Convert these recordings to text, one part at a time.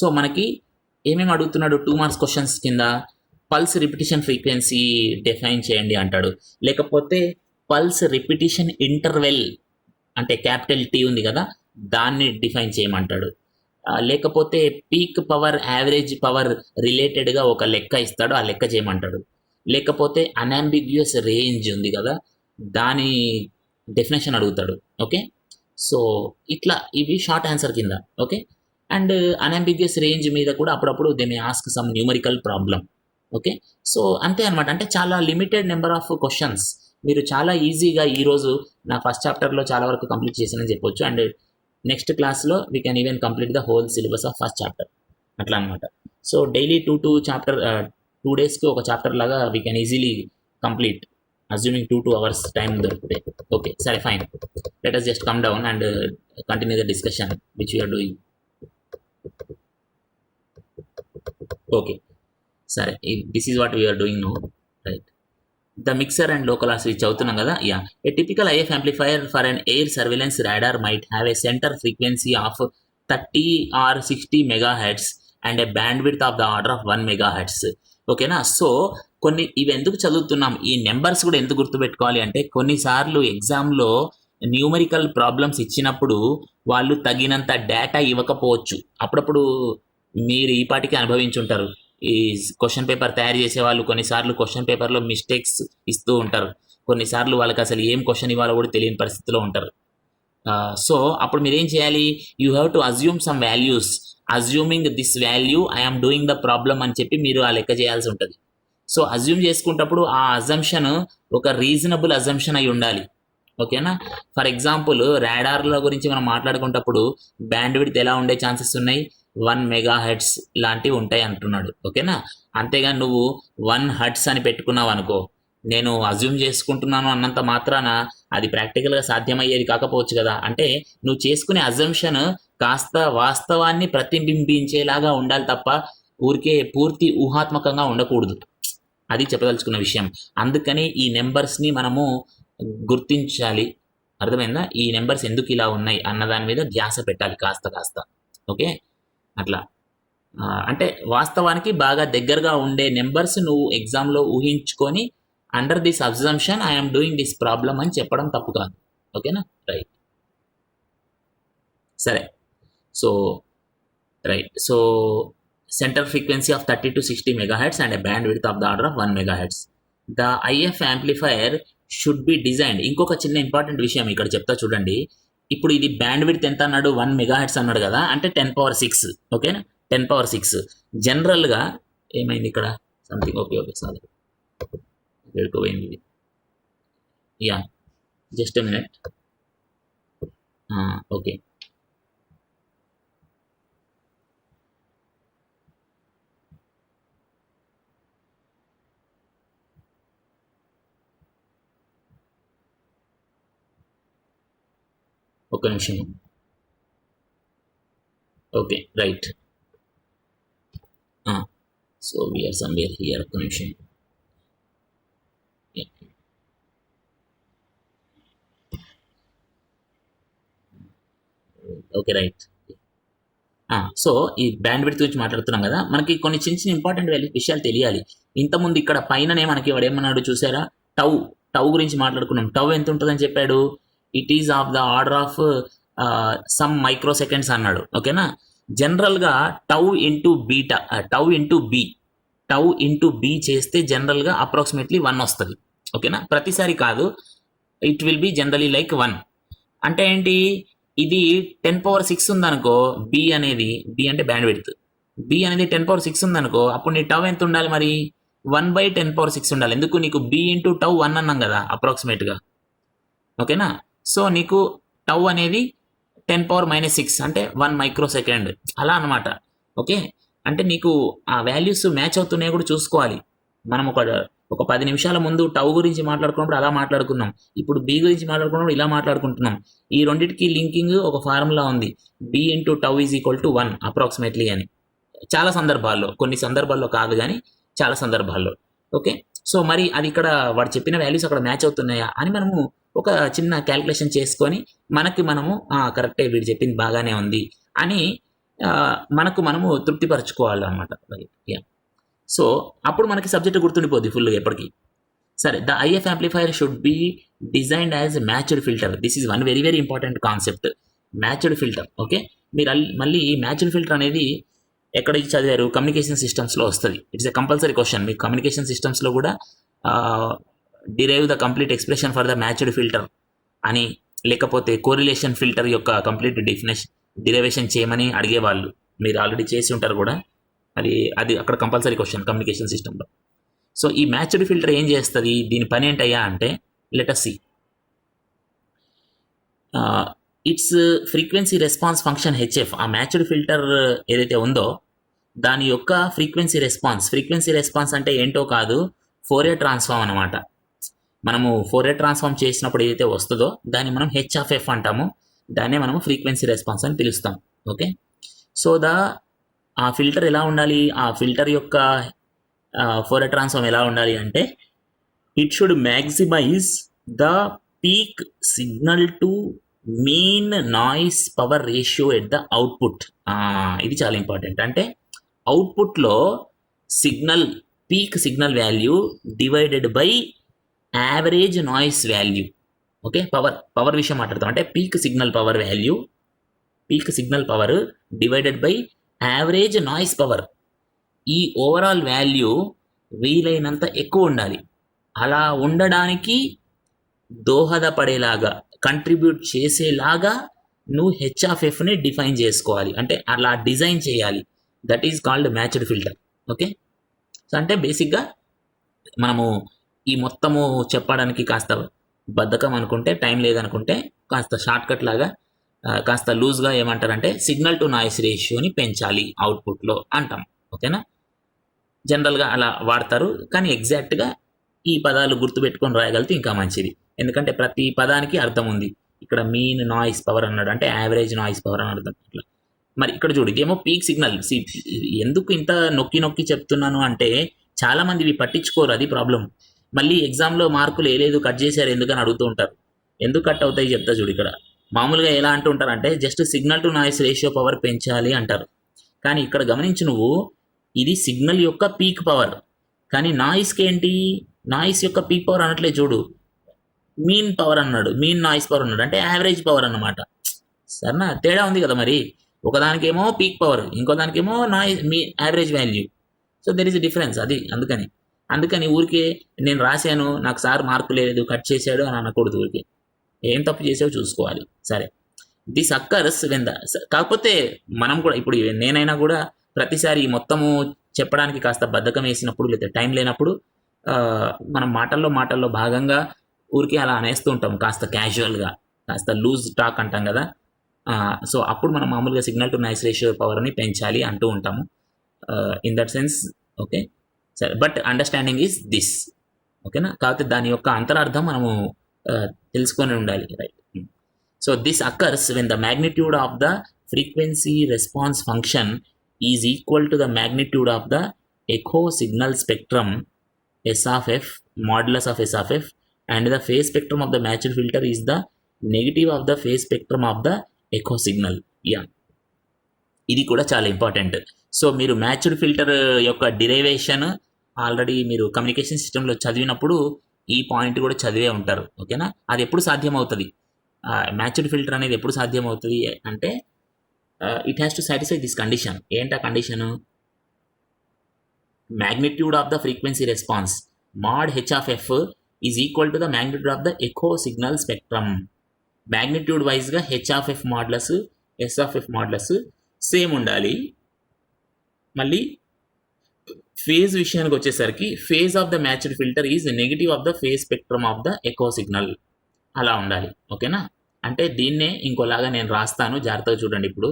So మనకి ఏమేమి అడుగుతున్నాడు టూ మార్క్స్ క్వశ్చన్స్ కింద? పల్స్ రిపిటిషన్ ఫ్రీక్వెన్సీ డిఫైన్ చేయండి అంటాడు. లేకపోతే పల్స్ రిపిటిషన్ ఇంటర్వెల్ అంటే క్యాపిటల్ టీ ఉంది కదా దాన్ని డిఫైన్ చేయమంటాడు. లేకపోతే పీక్ పవర్ యావరేజ్ పవర్ రిలేటెడ్గా ఒక లెక్క ఇస్తాడు ఆ లెక్క చేయమంటాడు. లేకపోతే అనాంబిగ్యూస్ రేంజ్ ఉంది కదా దాని డెఫినేషన్ అడుగుతాడు. ఓకే? సో ఇట్లా ఇవి షార్ట్ ఆన్సర్ కింద. ఓకే? అండ్ అనాంబిగ్యూస్ రేంజ్ మీద కూడా అప్పుడప్పుడు they may ask some numerical problem okay so అంతే అనమాట అంటే చాలా లిమిటెడ్ నెంబర్ ఆఫ్ క్వశ్చన్స్ మీరు చాలా ఈజీగా ఈరోజు నా ఫస్ట్ చాప్టర్లో చాలా వరకు కంప్లీట్ చేశానని చెప్పొచ్చు. అండ్ నెక్స్ట్ క్లాస్లో we can even complete the whole syllabus of first chapter అట్లా అనమాట so daily two two chapter two డేస్కి ఒక చాప్టర్ లాగా we can easily complete assuming two two hours time దొరికితే. ఓకే సరే fine let us just come down and continue the discussion which you're doing okay సరే this is what we're doing no right the mixer and local switch అవుతున్నాం కదా yeah a typical IF amplifier for an air surveillance radar might have a centre frequency of thirty or sixty megahertz and a bandwidth of the order of one megahertz ఓకేనా so కొన్ని ఇవి ఎందుకు చదువుతున్నాం? ఈ numbers కూడా ఎందుకు గుర్తుపెట్టుకోవాలి అంటే కొన్నిసార్లు ఎగ్జామ్లో న్యూమరికల్ ప్రాబ్లమ్స్ ఇచ్చినప్పుడు వాళ్ళు తగినంత డేటా ఇవ్వకపోవచ్చు. అప్పుడప్పుడు మీరు ఈ పాటికి అనుభవించుంటారు. ఈ క్వశ్చన్ పేపర్ తయారు చేసే వాళ్ళు కొన్నిసార్లు క్వశ్చన్ పేపర్లో మిస్టేక్స్ ఇస్తూ ఉంటారు. కొన్నిసార్లు వాళ్ళకి అసలు ఏం క్వశ్చన్ ఇవ్వాలో కూడా తెలియని పరిస్థితిలో ఉంటారు. సో అప్పుడు మీరు ఏం చేయాలి you have to assume some values assuming this value I'm doing the problem అని చెప్పి మీరు ఆ లెక్క చేయాల్సి ఉంటుంది. సో అజ్యూమ్ చేసుకుంటప్పుడు ఆ అజంప్షన్ ఒక రీజనబుల్ అజంప్షన్ అయి ఉండాలి. ఓకేనా? ఫర్ ఎగ్జాంపుల్ రాడార్ల గురించి మనం మాట్లాడుకున్నప్పుడు బ్యాండ్ విడ్త్ ఎలా ఉండే ఛాన్సెస్ ఉన్నాయి? వన్ మెగా హెడ్స్ లాంటివి ఉంటాయి అంటున్నాడు. ఓకేనా? అంతేగా నువ్వు వన్ హెడ్స్ అని పెట్టుకున్నావు అనుకో నేను అజ్యూమ్ చేసుకుంటున్నాను అన్నంత మాత్రాన అది ప్రాక్టికల్గా సాధ్యమయ్యేది కాకపోవచ్చు కదా. అంటే నువ్వు చేసుకునే అజంప్షన్ కాస్త వాస్తవాన్ని ప్రతిబింబించేలాగా ఉండాలి తప్ప ఊరికే పూర్తి ఊహాత్మకంగా ఉండకూడదు. అది చెప్పదలుచుకున్న విషయం. అందుకని ఈ నెంబర్స్ని మనము గుర్తించాలి. అర్థమైందా? ఈ నెంబర్స్ ఎందుకు ఇలా ఉన్నాయి అన్న దాని మీద ధ్యాస పెట్టాలి కాస్త కాస్త. ఓకే? అట్లా. అంటే వాస్తవానికి బాగా దగ్గరగా ఉండే నెంబర్స్ నువ్వు ఎగ్జామ్లో ఊహించుకొని under this assumption I'm doing this problem అని చెప్పడం తప్పు కాదు. ఓకేనా? రైట్ సరే. So right so centre frequency of thirty to sixty megahertz and bandwidth of the order of one megahertz the IF amplifier should be designed ఇంకొక చిన్న important విషయం ఇక్కడ చెప్తా చూడండి. ఇప్పుడు ఇది బ్యాండ్ విడ్త్ ఎంత అన్నాడు? వన్ మెగాహెడ్స్ అన్నాడు కదా? అంటే టెన్ పవర్ సిక్స్ ఓకేనా టెన్ పవర్ సిక్స్ జనరల్గా ఏమైంది ఇక్కడ? సంథింగ్ ఓకే ఓకే సారీ వెళ్ళిపోయింది ఇది. యా జస్ట్ మినిట్ ఓకే ఒక నిమిషం. Okay right. So we're somewhere here ఒక నిమిషం. Okay right. సో ఈ బ్యాండ్ విడ్త్ గురించి మాట్లాడుతున్నాం కదా మనకి కొన్ని చిన్న చిన్న ఇంపార్టెంట్ విషయాలు తెలియాలి. ఇంతకుముందు ఇక్కడ పైననే మనకి వాడు ఏమన్నాడు చూసారా? టౌ టౌ గురించి మాట్లాడుకున్నాం. టౌ ఎంత ఉంటుందని చెప్పాడు? It is of the order of some microseconds అన్నాడు. ఓకేనా జనరల్గా tau into beta tau into B tau into B చేస్తే జనరల్గా అప్రాక్సిమేట్లీ వన్ వస్తుంది. ఓకేనా ప్రతిసారి కాదు. It will be generally like one అంటే ఏంటి? ఇది టెన్ పవర్ సిక్స్ ఉందనుకో బి అనేది బి అంటే బ్యాండ్ విడ్త్ బి అనేది టెన్ పవర్ సిక్స్ ఉందనుకో అప్పుడు నీ టవ్ ఎంత ఉండాలి మరి? One by ten power six ఉండాలి. ఎందుకు నీకు బి ఇంటూ టవ్ వన్ అన్నాం కదా అప్రాక్సిమేట్గా ఓకేనా సో నీకు టవ్ అనేది టెన్ పవర్ మైనస్ సిక్స్ అంటే వన్ మైక్రో సెకండ్ అలా అనమాట ఓకే? అంటే నీకు ఆ వాల్యూస్ మ్యాచ్ అవుతున్నాయో కూడా చూసుకోవాలి. మనం ఒక ఒక పది నిమిషాల ముందు టవ్ గురించి మాట్లాడుకున్నప్పుడు అలా మాట్లాడుకున్నాం. ఇప్పుడు బి గురించి మాట్లాడుకున్నప్పుడు ఇలా మాట్లాడుకుంటున్నాం. ఈ రెండింటికి లింకింగ్ ఒక ఫార్ములా ఉంది. B into tau is equal to one approximately అని. చాలా సందర్భాల్లో కొన్ని సందర్భాల్లో కాదు కానీ చాలా సందర్భాల్లో. ఓకే? సో మరి అది ఇక్కడ వాడు చెప్పిన వాల్యూస్ అక్కడ మ్యాచ్ అవుతున్నాయా అని మనము ఒక చిన్న క్యాలిక్యులేషన్ చేసుకొని మనకి మనము కరెక్టే వీడు చెప్పింది బాగానే ఉంది అని మనకు మనము తృప్తిపరచుకోవాలి అనమాట యా సో అప్పుడు మనకి సబ్జెక్ట్ గుర్తుండిపోద్ది ఫుల్గా ఎప్పటికీ. సరే the IF amplifier should be designed as matched filter. This is one very very important concept matched filter. Okay? మీరు మళ్ళీ ఈ మ్యాచ్డ్ ఫిల్టర్ అనేది ఎక్కడ చదివారు? కమ్యూనికేషన్ సిస్టమ్స్లో వస్తుంది. ఇట్స్ ఎ కంపల్సరీ క్వశ్చన్ మీకు కమ్యూనికేషన్ సిస్టమ్స్లో కూడా derive the complete expression for the matched filter అని లేకపోతే కోరిలేషన్ ఫిల్టర్ యొక్క కంప్లీట్ డెఫినేషన్ డిరైవేషన్ చేయమని అడిగేవాళ్ళు. మీరు ఆల్రెడీ చేసి ఉంటారు కూడా. అది అది అక్కడ కంపల్సరీ క్వశ్చన్ కమ్యూనికేషన్ సిస్టంలో సో ఈ మ్యాచ్డ్ ఫిల్టర్ ఏం చేస్తుంది? దీని పని ఏంటయ్యా అంటే letter C it's frequency response function HF ఆ మ్యాచ్డ్ ఫిల్టర్ uh, ఏదైతే ఉందో దాని యొక్క ఫ్రీక్వెన్సీ రెస్పాన్స్ ఫ్రీక్వెన్సీ రెస్పాన్స్ అంటే ఏంటో కాదు ఫోరియర్ ట్రాన్స్ఫార్మ్ అనమాట మనము ఫోరియర్ ట్రాన్స్ఫార్మ్ చేసినప్పుడు ఏదైతే వస్తుందో దాన్ని మనం హెచ్ ఆఫ్ ఎఫ్ అంటాము. దాన్నే మనము ఫ్రీక్వెన్సీ రెస్పాన్స్ అని పిలుస్తాం. ఓకే? సో ద ఆ ఫిల్టర్ ఎలా ఉండాలి? ఆ ఫిల్టర్ యొక్క ఫోరియర్ ట్రాన్స్ఫార్మ్ ఎలా ఉండాలి అంటే it should maximise the peak signal to mean noise power ratio at the output ఇది చాలా ఇంపార్టెంట్ అంటే అవుట్పుట్లో signal peak signal value divided by average noise value okay power power విషయం మాట్లాడతాం. అంటే peak signal power value peak signal power divided by average noise power ఈ overall value వీలైనంత ఎక్కువ ఉండాలి. అలా ఉండడానికి దోహదపడేలాగా కంట్రిబ్యూట్ చేసేలాగా నువ్వు హెచ్ ఆఫ్ ఎఫ్ని డిఫైన్ చేసుకోవాలి. అంటే అలా డిజైన్ చేయాలి. That is called matched filter okay so అంటే బేసిక్గా మనము ఈ మొత్తము చెప్పడానికి కాస్త బద్ధకం అనుకుంటే టైం లేదనుకుంటే కాస్త షార్ట్కట్ లాగా కాస్త లూజ్గా ఏమంటారంటే సిగ్నల్ టు నాయిస్ రేషియోని పెంచాలి అవుట్పుట్లో అంటాం. ఓకేనా జనరల్గా అలా వాడతారు. కానీ ఎగ్జాక్ట్గా ఈ పదాలు గుర్తుపెట్టుకొని రాయగలిగితే ఇంకా మంచిది. ఎందుకంటే ప్రతి పదానికి అర్థం ఉంది. ఇక్కడ మీన్ నాయిస్ పవర్ అన్నాడు. అంటే యావరేజ్ నాయిస్ పవర్ అని అర్థం. ఇట్లా. మరి ఇక్కడ చూడు ఇదేమో పీక్ సిగ్నల్ ఎందుకు ఇంత నొక్కి నొక్కి చెప్తున్నాను అంటే చాలా మంది ఇవి పట్టించుకోరు అది ప్రాబ్లం మళ్ళీ ఎగ్జామ్లో మార్కులు వేయలేదు కట్ చేశారు ఎందుకని అడుగుతూ ఉంటారు. ఎందుకు కట్ అవుతాయి చెప్తా చూడు ఇక్కడ. మామూలుగా ఎలా అంటూ ఉంటారంటే just signal to noise ratio power పెంచాలి అంటారు. కానీ ఇక్కడ గమనించి నువ్వు ఇది సిగ్నల్ యొక్క పీక్ పవర్ కానీ నాయిస్కి ఏంటి? నాయిస్ యొక్క పీక్ పవర్ అనట్లే చూడు. మీన్ పవర్ అన్నాడు. మీన్ నాయిస్ పవర్ అన్నాడు. అంటే యావరేజ్ పవర్ అన్నమాట. సరేనా తేడా ఉంది కదా మరి. ఒకదానికేమో పీక్ పవర్ ఇంకో దానికేమో noise me average value so there is difference అది అందుకని. అందుకని ఊరికే నేను రాశాను నాకు సార్ మార్కు లేదు కట్ చేశాడు అని అనకూడదు ఊరికే. ఏం తప్పు చేసావో చూసుకోవాలి. సరే. దిస్ అక్కర్స్ వింద కాకపోతే మనం కూడా ఇప్పుడు నేనైనా కూడా ప్రతిసారి మొత్తము చెప్పడానికి కాస్త బద్ధకం వేసినప్పుడు లేదా టైం లేనప్పుడు మనం మాటల్లో మాటల్లో భాగంగా ఊరికే అలా అనేస్తూ ఉంటాం కాస్త క్యాజువల్గా కాస్త లూజ్ టాక్ అంటాం కదా. సో అప్పుడు మనం మామూలుగా సిగ్నల్ టు నైస్ రేషియో పవర్ని పెంచాలి అంటూ ఉంటాము. ఇన్ దట్ సెన్స్ ఓకే సరే బట్ అండర్స్టాండింగ్ ఈజ్ దిస్ ఓకేనా కాకపోతే దాని యొక్క అంతరార్థం మనము తెలుసుకొని ఉండాలి right so this occurs when the magnitude of the frequency response function is equal to the magnitude of the echo signal spectrum S of F modulus of S of F and the phase spectrum of the matched filter is the negative of the phase spectrum of the echo signal yeah. ఇది కూడా చాలా important so మీరు matched filter యొక్క derivation already మీరు communication సిస్టంలో చదివినప్పుడు ఈ point కూడా చదివే ఉంటారు. ఓకేనా అది ఎప్పుడు సాధ్యమవుతుంది? మ్యాచ్డ్ ఫిల్టర్ అనేది ఎప్పుడు సాధ్యమవుతుంది అంటే it has to satisfy this condition ఏంటి ఆ condition magnitude of the frequency response mod h of is equal to the magnitude of the echo signal spectrum magnitude వైజ్గా H of F modulus S of F modulus same ఉండాలి మళ్ళీ phase విషయానికి వచ్చేసరికి phase of the matched filter is negative of the phase spectrum of the echo signal అలా ఉండాలి ఓకేనా? అంటే దీన్నే ఇంకోలాగా నేను రాస్తాను జాగ్రత్తగా చూడండి ఇప్పుడు.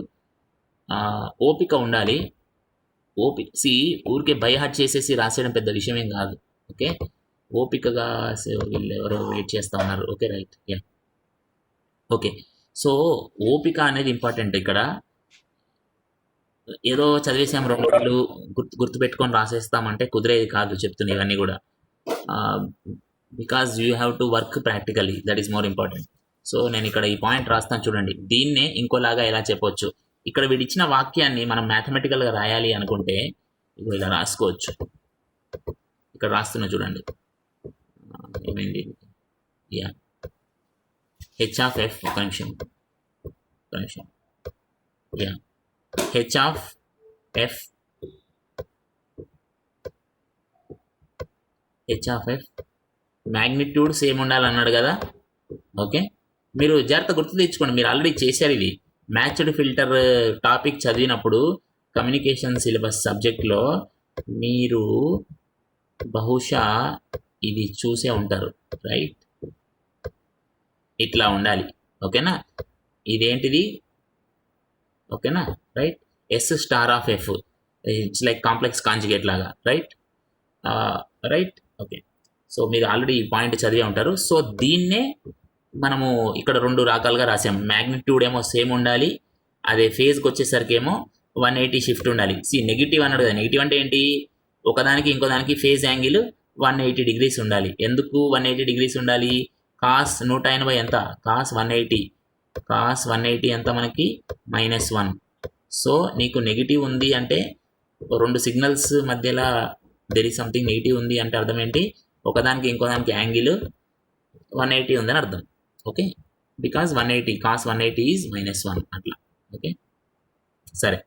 ఓపిక ఉండాలి. ఓపి సి ఊరికే బై హార్ట్ చేసేసి రాసేయడం పెద్ద విషయం ఏం కాదు ఓకే? ఓపికగా వీళ్ళు ఎవరో వెయిట్ చేస్తా ఉన్నారు. Okay right yeah okay so ఓపిక అనేది ఇంపార్టెంట్ ఇక్కడ. ఏదో చదివేసాం రెండు రోజులు గుర్తు గుర్తుపెట్టుకొని రాసేస్తామంటే కుదిరేది కాదు చెప్తున్నా ఇవన్నీ కూడా. Because you have to work practically that is more important so నేను ఇక్కడ ఈ పాయింట్ రాస్తాను చూడండి. దీన్నే ఇంకోలాగా ఎలా చెప్పొచ్చు? ఇక్కడ వీడిచ్చిన వాక్యాన్ని మనం మ్యాథమెటికల్గా రాయాలి అనుకుంటే ఇగో ఇలా రాసుకోవచ్చు. ఇక్కడ రాస్తున్నా చూడండి. ఏమైంది యా హెచ్ ఆఫ్ ఎఫ్ ఒక నిమిషం ఒక నిమిషం yeah H of F H of F magnitude same ఉండాలన్నాడు కదా? ఓకే మీరు జాగ్రత్త గుర్తు తెచ్చుకోండి. మీరు ఆల్రెడీ చేశారు ఇది. మ్యాచ్డ్ ఫిల్టర్ టాపిక్ చదివినప్పుడు కమ్యూనికేషన్ సిలబస్ సబ్జెక్ట్లో మీరు బహుశా ఇది చూసే ఉంటారు రైట్ ఇట్లా ఉండాలి ఓకేనా? ఇదేంటిది? ఓకేనా? Right S star of F it's like complex conjugate లాగా రైట్ రైట్ ఓకే సో మీరు ఆల్రెడీ ఈ పాయింట్ చదివే ఉంటారు. సో దీన్నే మనము ఇక్కడ రెండు రకాలుగా రాసాం. మ్యాగ్నిట్యూడ్ ఏమో సేమ్ ఉండాలి అదే ఫేజ్కి వచ్చేసరికి ఏమో వన్ ఎయిటీ షిఫ్ట్ ఉండాలి. సి నెగిటివ్ అన్నాడు కదా నెగిటివ్ అంటే ఏంటి? ఒకదానికి ఇంకోదానికి phase angle one eighty degrees ఉండాలి. ఎందుకు వన్ ఎయిటీ డిగ్రీస్ ఉండాలి? కాస్ నూట ఎనభై ఎంత? Cos one eighty cos one eighty ఎంత మనకి? మైనస్ వన్ సో నీకు నెగిటివ్ ఉంది అంటే రెండు సిగ్నల్స్ మధ్యలో దెర్ ఇస్ సంథింగ్ నెగిటివ్ ఉంది అంటే అర్థం ఏంటి? ఒకదానికి ఇంకోదానికి యాంగిల్ వన్ ఎయిటీ ఉందని అర్థం. Okay because one eighty cos one eighty is minus one అట్లా. ఓకే సరే.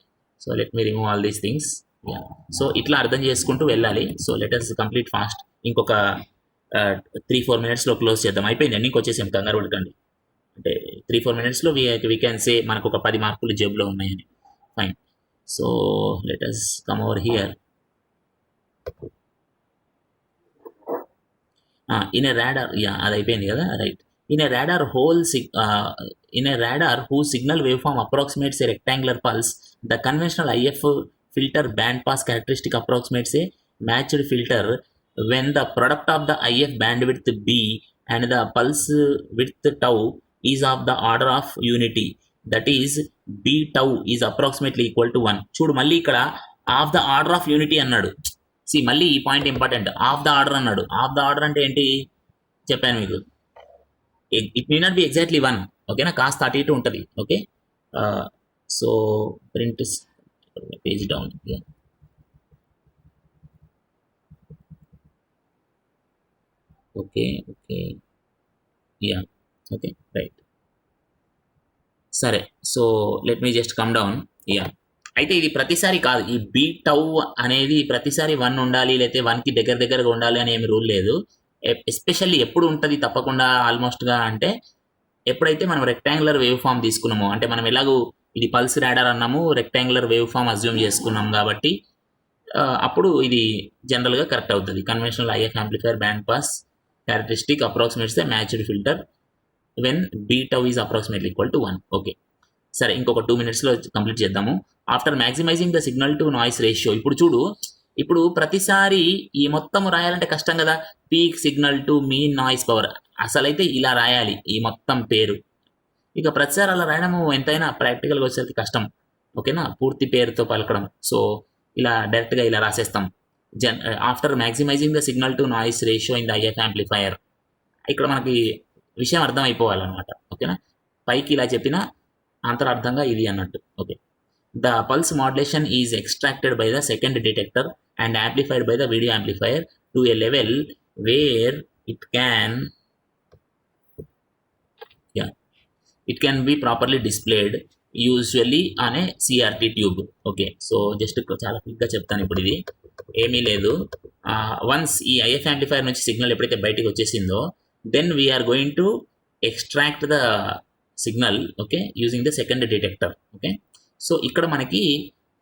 So let me remove all these things so ఇట్లా అర్థం చేసుకుంటూ వెళ్ళాలి. So let us complete fast ఇంకొక త్రీ ఫోర్ మినిట్స్లో క్లోజ్ చేద్దాం. అయిపోయింది అన్ని వచ్చేసాం కంగారు ఉడకండి అంటే త్రీ ఫోర్ మినిట్స్లో వీ వీ క్యాన్ సే మనకు ఒక పది మార్కులు జేబులో ఉన్నాయని. Fine so let us come over here in a radar yeah అది అయిపోయింది కదా? Right in a radar whole sig in a radar who signal waveform approximates a rectangular pulse the conventional IF filter band pass characteristic approximates a matched filter when the product of the IF bandwidth B and the pulse width tau is of the order of unity that is B tau is approximately equal to 1 చూడు మళ్ళీ ఇక్కడ of the order of unity అన్నాడు C మళ్ళీ ఈ point important of the order అన్నాడు of the order అంటే ఏంటి చెప్పాను మీకు it may not be exactly one ఓకేనా కాస్త అటు ఇటు ఉంటుంది okay so print page down. Yeah. Okay okay. Yeah okay right. సరే so let me just come down yeah అయితే ఇది ప్రతిసారి కాదు ఈ బీ టౌ అనేది ప్రతిసారి వన్ ఉండాలి లేకపోతే వన్కి దగ్గర దగ్గరగా ఉండాలి అని ఏమి రూల్ లేదు. ఎస్పెషల్లీ ఎప్పుడు ఉంటుంది తప్పకుండా ఆల్మోస్ట్గా అంటే ఎప్పుడైతే మనం రెక్టాంగులర్ వేవ్ ఫామ్ తీసుకున్నామో అంటే మనం ఎలాగూ ఇది పల్స్ రాడర్ అన్నాము రెక్టాంగులర్ వేవ్ ఫామ్ అజ్యూమ్ చేసుకున్నాం కాబట్టి అప్పుడు ఇది జనరల్గా కరెక్ట్ అవుతుంది. Conventional IF amplifier band pass characteristic approximates the matched filter when B tau is approximately equal to one okay సరే ఇంకొక టూ మినిట్స్లో కంప్లీట్ చేద్దాము. After maximising the signal to noise ratio ఇప్పుడు చూడు ఇప్పుడు ప్రతిసారి ఈ మొత్తం రాయాలంటే కష్టం కదా. Peak signal to mean noise power అసలైతే ఇలా రాయాలి ఈ మొత్తం పేరు. ఇక ప్రచారాలు రాయడము ఎంతైనా ప్రాక్టికల్గా వచ్చేది కష్టం. ఓకేనా? పూర్తి పేరుతో పలకడం. సో ఇలా డైరెక్ట్గా ఇలా రాసేస్తాం. Jan after maximising the signal to noise ratio in the IF amplifier. ఇక్కడ మనకి విషయం అర్థం అయిపోవాలన్నమాట ఓకేనా? పైకి ఇలా చెప్పిన అంతరార్థంగా ఇది అన్నట్టు. Okay. The pulse modulation is extracted by the second detector and amplified by the video amplifier to a level where it can uh it can be properly displayed usually అనే CRT tube okay so just చాలా క్విక్గా చెప్తాను ఇప్పుడు ఇది. ఏమీ లేదు. Once ఈ if amplifier నుంచి సిగ్నల్ ఎప్పుడైతే బయటకు వచ్చేసిందో then we're going to extract the signal okay using the second detector okay so ఇక్కడ మనకి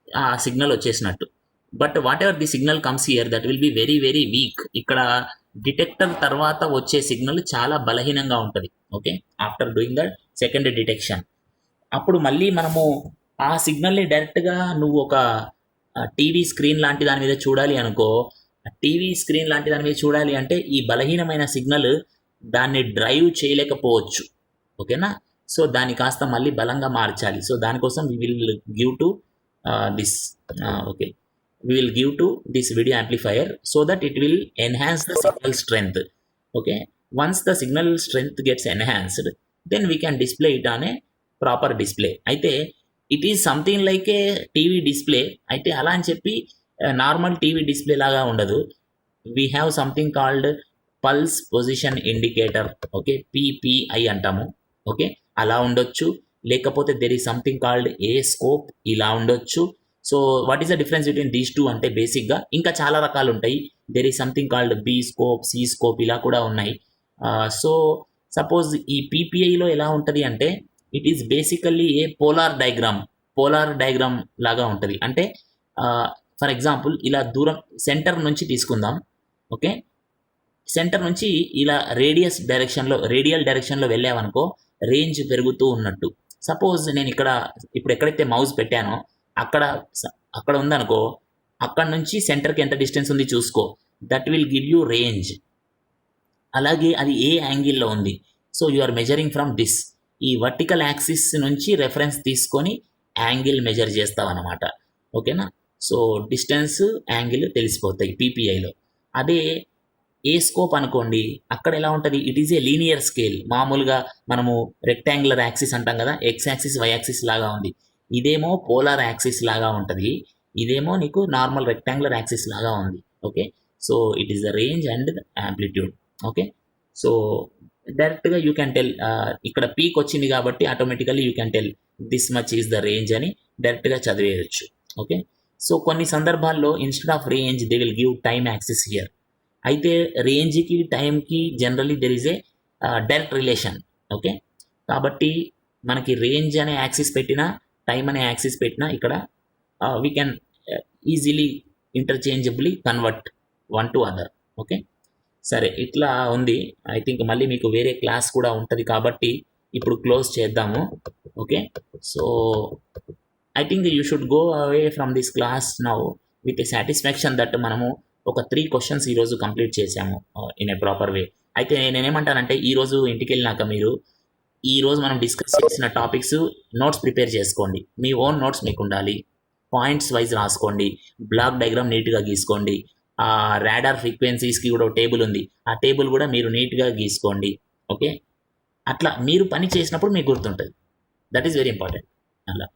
ఆ signal వచ్చేసినట్టు. But whatever the signal comes here that will be very very weak ఇక్కడ detector తర్వాత వచ్చే సిగ్నల్ చాలా బలహీనంగా ఉంటుంది. Okay after doing the second detection అప్పుడు మళ్ళీ మనము ఆ సిగ్నల్ని డైరెక్ట్గా నువ్వు ఒక టీవీ స్క్రీన్ లాంటి దాని మీద చూడాలి అనుకో టీవీ స్క్రీన్ లాంటి దాని మీద చూడాలి అంటే ఈ బలహీనమైన సిగ్నల్ దాన్ని డ్రైవ్ చేయలేకపోవచ్చు. ఓకేనా సో దాన్ని కాస్త మళ్ళీ బలంగా మార్చాలి. సో దానికోసం we will give to this okay we will give to this video amplifier so that it will enhance the signal strength okay once the signal strength gets enhanced then we can display it on a proper display అయితే it is something like a TV display అయితే అలా అని చెప్పి normal TV display లాగా ఉండదు we have something called pulse position indicator okay PPI అంటాము okay అలా ఉండొచ్చు లేకపోతే there is something called a scope ఇలా ఉండొచ్చు so what is the difference between these two అంటే బేసిక్గా ఇంకా చాలా రకాలు ఉంటాయి there is something called B scope C scope ఇలా కూడా ఉన్నాయి. సో సపోజ్ ఈ పీపీఐలో ఎలా ఉంటుంది అంటే it is basically a polar diagram polar diagram లాగా ఉంటుంది. అంటే ఫర్ ఎగ్జాంపుల్ ఇలా దూరం సెంటర్ నుంచి తీసుకుందాం. ఓకే సెంటర్ నుంచి ఇలా రేడియస్ డైరెక్షన్లో రేడియల్ డైరెక్షన్లో వెళ్ళామనుకో రేంజ్ పెరుగుతూ ఉన్నట్టు. సపోజ్ నేను ఇక్కడ ఇప్పుడు ఎక్కడైతే మౌస్ పెట్టానో అక్కడ అక్కడ ఉందనుకో అక్కడ నుంచి సెంటర్కి ఎంత డిస్టెన్స్ ఉంది చూసుకో. That will give you range అలాగే అది ఏ యాంగిల్లో ఉంది? So you are measuring from this ఈ వర్టికల్ యాక్సిస్ నుంచి రెఫరెన్స్ తీసుకొని యాంగిల్ మెజర్ చేస్తావు అనమాట ఓకేనా? సో డిస్టెన్స్ యాంగిల్ తెలిసిపోతాయి పీపీఐలో అదే ఏ స్కోప్ అనుకోండి అక్కడ ఎలా ఉంటుంది? It is a linear scale మామూలుగా మనము రెక్టాంగులర్ యాక్సిస్ అంటాం కదా ఎక్స్ యాక్సిస్ వై యాక్సిస్ లాగా ఉంది. ఇదేమో పోలార్ యాక్సిస్ లాగా ఉంటుంది. ఇదేమో నీకు నార్మల్ రెక్టాంగులర్ యాక్సిస్ లాగా ఉంది. Okay? So it is the range and amplitude. Okay? So డైరెక్ట్గా యూ క్యాన్ టెల్ ఇక్కడ పీక్ వచ్చింది కాబట్టి automatically you can tell this much is the range అని డైరెక్ట్గా చదివేయచ్చు. ఓకే? సో కొన్ని సందర్భాల్లో instead of range they will give time axis here. అయితే రేంజ్కి టైంకి generally there is a direct relation. Okay? కాబట్టి మనకి రేంజ్ అనే యాక్సిస్ పెట్టినా టైం అనే యాక్సిస్ పెట్టినా ఇక్కడ we can easily interchangeably convert one to other okay సరే ఇట్లా ఉంది. ఐ థింక్ మళ్ళీ మీకు వేరే క్లాస్ కూడా ఉంటుంది కాబట్టి ఇప్పుడు క్లోజ్ చేద్దాము. Okay so I think you should go away from this class now with a satisfaction that మనము ఒక త్రీ క్వశ్చన్స్ ఈరోజు కంప్లీట్ చేసాము ఇన్ ఏ ప్రాపర్ వే అయితే నేనేమంటానంటే ఈరోజు ఇంటికి వెళ్ళినాక మీరు ఈ రోజు మనం డిస్కస్ చేసిన టాపిక్స్ నోట్స్ ప్రిపేర్ చేసుకోండి. మీ ఓన్ నోట్స్ మీకు ఉండాలి. పాయింట్స్ వైజ్ రాసుకోండి. బ్లాక్ డయాగ్రామ్ నీట్గా గీసుకోండి. ఆ రాడార్ ఫ్రీక్వెన్సీస్కి కూడా ఒక టేబుల్ ఉంది. ఆ టేబుల్ కూడా మీరు నీట్గా గీసుకోండి. ఓకే అట్లా మీరు పని చేసినప్పుడు మీకు గుర్తుంటుంది. దట్ ఈస్ వెరీ ఇంపార్టెంట్ అలా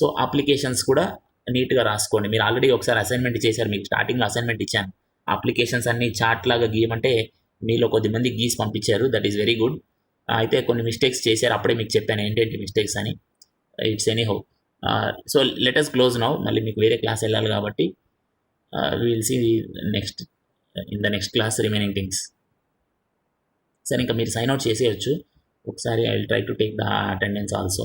సో అప్లికేషన్స్ కూడా నీట్గా రాసుకోండి. మీరు ఆల్రెడీ ఒకసారి అసైన్మెంట్ చేశారు. మీకు స్టార్టింగ్లో అసైన్మెంట్ ఇచ్చాను. అప్లికేషన్స్ అన్ని చాట్ లాగా గీయమంటే మీలో కొద్దిమంది గీసి పంపించారు. దట్ ఈస్ వెరీ గుడ్ అయితే కొన్ని మిస్టేక్స్ చేశారు. అప్పుడే మీకు చెప్పాను ఏంటంటే మిస్టేక్స్ అని. It's anyhow so let's close now మళ్ళీ మీకు వేరే క్లాస్ వెళ్ళాలి కాబట్టి will see next in the next class remaining things సరే ఇంకా మీరు సైన్ అవుట్ చేసేయచ్చు. ఒకసారి I will try to take the attendance also